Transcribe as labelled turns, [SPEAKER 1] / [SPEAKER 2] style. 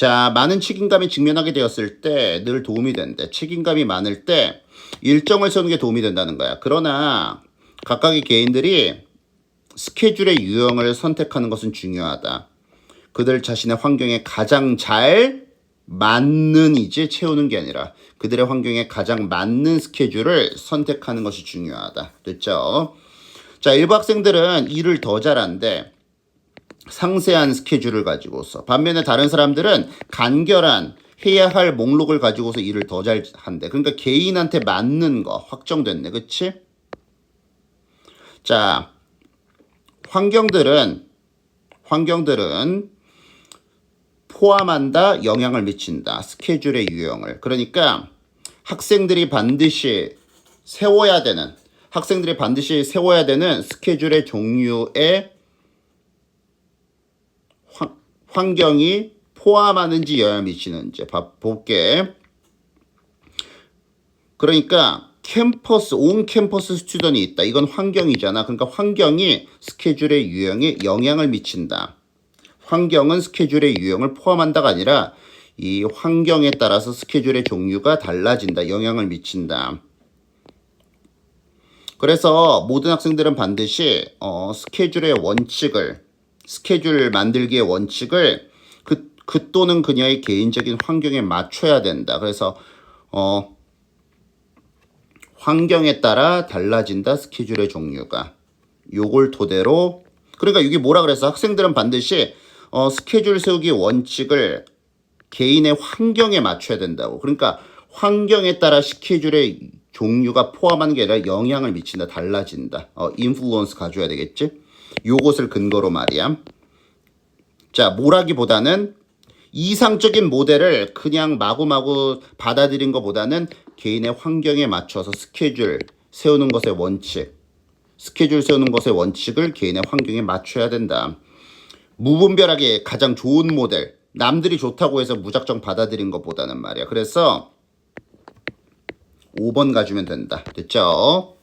[SPEAKER 1] 자, 많은 책임감이 직면하게 되었을 때 늘 도움이 된대. 책임감이 많을 때 일정을 세우는 게 도움이 된다는 거야. 그러나 각각의 개인들이 스케줄의 유형을 선택하는 것은 중요하다. 그들 자신의 환경에 가장 잘 맞는 이제 채우는 게 아니라 그들의 환경에 가장 맞는 스케줄을 선택하는 것이 중요하다. 됐죠? 자, 일부 학생들은 일을 더 잘하는데 상세한 스케줄을 가지고서 반면에 다른 사람들은 간결한 해야 할 목록을 가지고서 일을 더 잘 한대. 그러니까 개인한테 맞는 거 확정됐네. 그치? 자, 환경들은 환경들은 포함한다, 영향을 미친다. 스케줄의 유형을. 그러니까 학생들이 반드시 세워야 되는 학생들이 반드시 세워야 되는 스케줄의 종류에 환- 환경이 포함하는지 영향을 미치는지 봐- 볼게. 그러니까 캠퍼스 온 캠퍼스 스튜던이 있다. 이건 환경이잖아. 그러니까 환경이 스케줄의 유형에 영향을 미친다. 환경은 스케줄의 유형을 포함한다가 아니라 이 환경에 따라서 스케줄의 종류가 달라진다. 영향을 미친다. 그래서 모든 학생들은 반드시 어, 스케줄의 원칙을 스케줄 만들기의 원칙을 그, 그 또는 그녀의 개인적인 환경에 맞춰야 된다. 그래서 어, 환경에 따라 달라진다. 스케줄의 종류가 요걸 토대로 그러니까 이게 뭐라 그래서 학생들은 반드시 어, 스케줄 세우기 원칙을 개인의 환경에 맞춰야 된다고. 그러니까 환경에 따라 스케줄의 종류가 포함하는 게 아니라 영향을 미친다, 달라진다. 어, 인플루언스 가져야 되겠지? 요것을 근거로 말이야. 자, 뭐라기보다는 이상적인 모델을 그냥 마구마구 받아들인 것보다는 개인의 환경에 맞춰서 스케줄 세우는 것의 원칙, 스케줄 세우는 것의 원칙을 개인의 환경에 맞춰야 된다. 무분별하게 가장 좋은 모델, 남들이 좋다고 해서 무작정 받아들인 것보다는 말이야. 그래서 5번 가주면 된다. 됐죠?